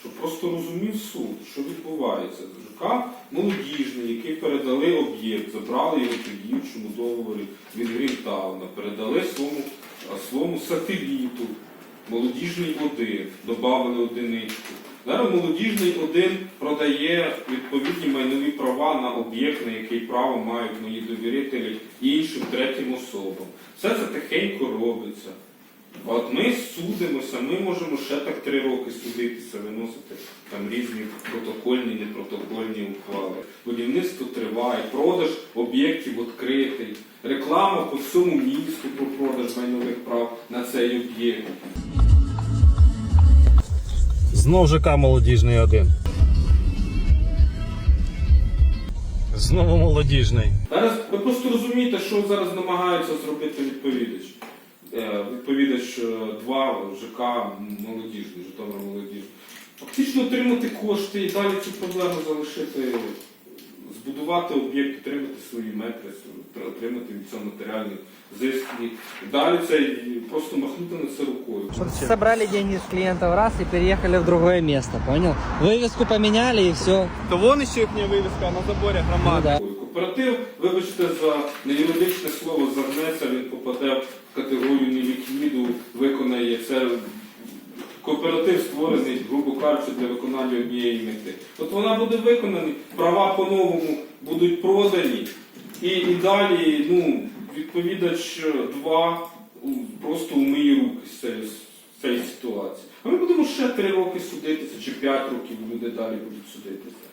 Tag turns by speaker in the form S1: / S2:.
S1: щоб просто розумів суд, що відбувається. ЖК молодіжний, який передали об'єкт, забрали його по діючому договорі від Грінтауна, передали своєму, своєму сателіту, молодіжний один, додали одиничку. Зараз молодіжний один продає відповідні майнові права на об'єкт, на який право мають мої довірителі іншим третім особам. Все це тихенько робиться. От ми судимося, ми можемо ще так три роки судитися, виносити там різні протокольні, непротокольні ухвали. Будівництво триває, продаж об'єктів відкритий, реклама по всьому місту про продаж майнових прав на цей об'єкт.
S2: Знов ЖК молодіжний один. Знову молодіжний.
S1: Зараз ви просто розумієте, що зараз намагаються зробити відповідач. Е, Відповідач 2 ЖК молодіжний, Житомир молодіжний. Фактично отримати кошти і далі цю проблему залишити, збудувати об'єкт, отримати свої метри, отримати від цього матеріальний зиск. І далі це і просто махнути на це рукою.
S3: Собрали деньги с клиентов раз и переехали в другое место, понял? Вывеску поменяли и все.
S4: То вон еще их вывеска на заборе громады.
S1: Кооператив, вибачте за неюридичне слово, загнеться, він попаде в категорію неліквіду, виконає це. Кооператив створений, грубо кажучи, для виконання однієї мети. От вона буде виконана, права по-новому будуть продані, і, і далі ну, відповідач 2 просто умиє руки з цієї, ситуації. А ми будемо ще 3 роки судитися, чи 5 років люди далі будуть судитися.